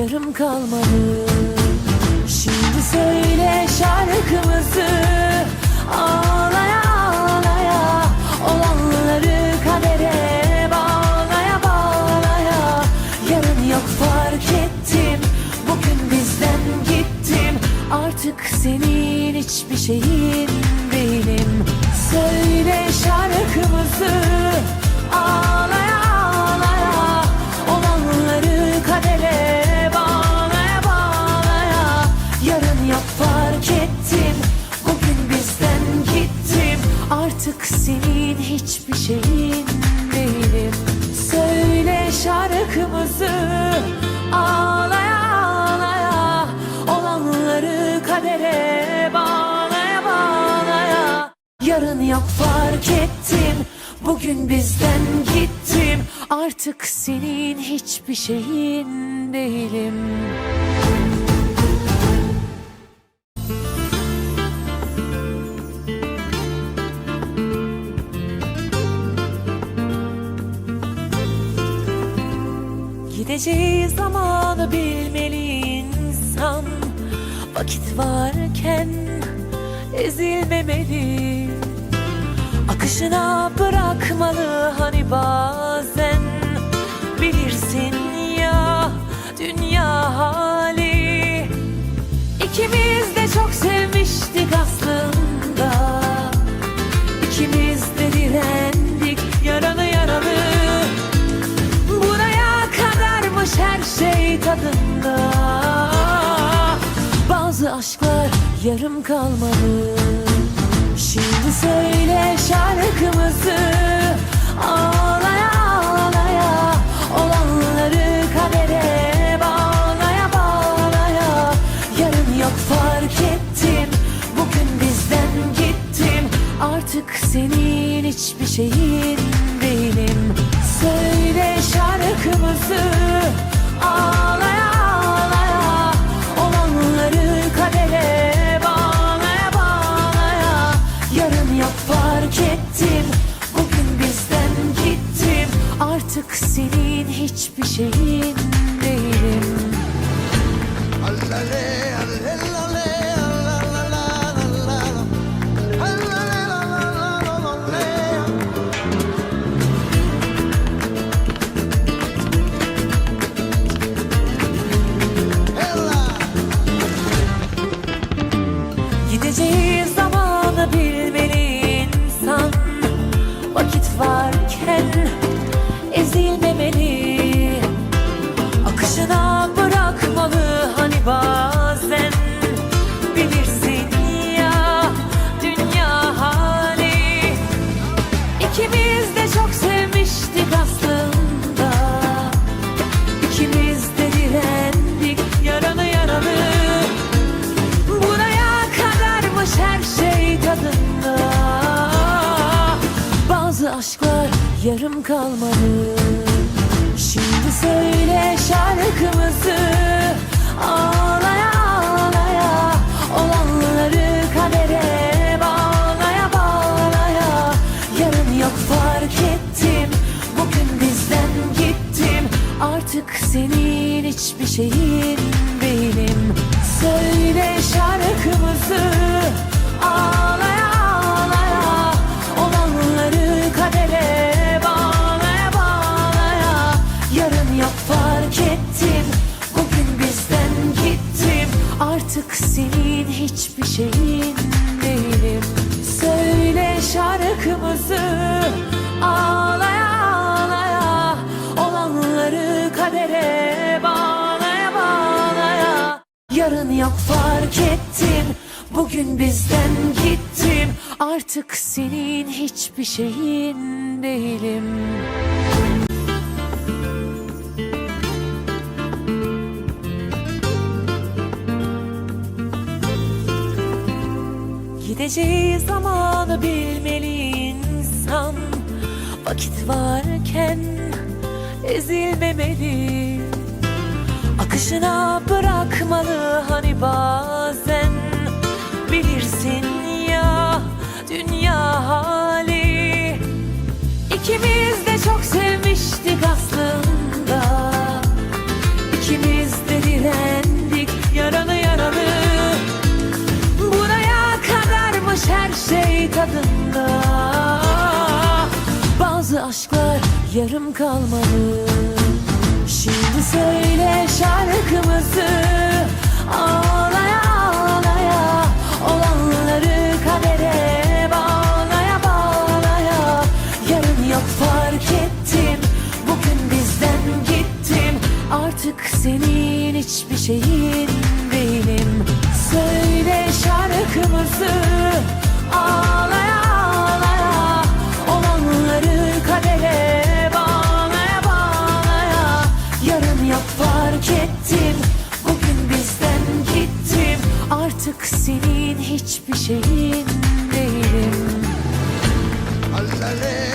yarım kalmadı. Şimdi söyle şarkımızı. Ağlaya ağlaya Olanları kadere bağlaya bağlaya. Yarın yok fark ettim. Bugün bizden gittim. Artık senin hiçbir şeyin değilim. Söyle şarkımızı. Ağlaya ağlaya Olanları kadere senin hiçbir şeyin değilim. Söyle şarkımızı Ağlaya ağlaya. Olanları kadere bağlaya bağlaya. Yarın yok fark ettim. Bugün bizden gittim. Artık senin hiçbir şeyin değilim Gideceği zamanı bilmeli insan Vakit varken ezilmemeli. Akışına bırakmalı hani bazen tadında Bazı aşklar yarım kalmalı. Şimdi söyle şarkımızı. Ağlaya ağlaya Olanları kadere bağlaya bağlaya. Yarın yok fark ettim. Bugün bizden gittim. Artık senin hiçbir şeyin ettim Bugün bizden gittim. Artık senin hiçbir şeyin yarım kalmalı Şimdi söyle şarkımızı. Ağlaya ağlaya Olanları kadere bağlaya bağlaya. Yarın yok fark ettim. Bugün bizden gittim. Artık senin hiçbir şeyin değilim Söyle şarkımızı. Ağlaya Yarın yok fark ettim. Bugün bizden gittim. Artık senin hiçbir şeyin değilim. Gideceği zamanı bilmeli insan. Vakit varken ezilmemeli. Akışına olmalı hani bazen. Bilirsin ya dünya hali. İkimiz de çok sevmiştik aslında. İkimiz de dilendik yaralı yaralı. Buraya kadarmış her şey tadında. Bazı aşklar yarım kalmalı. Şimdi söyle şarkımızı. Ağlaya ağlaya Olanları kadere bağlaya bağlaya. Yarın yok fark ettim. Bugün bizden gittim. Artık senin hiçbir şeyin Artık senin hiçbir şeyin değilim. Allale,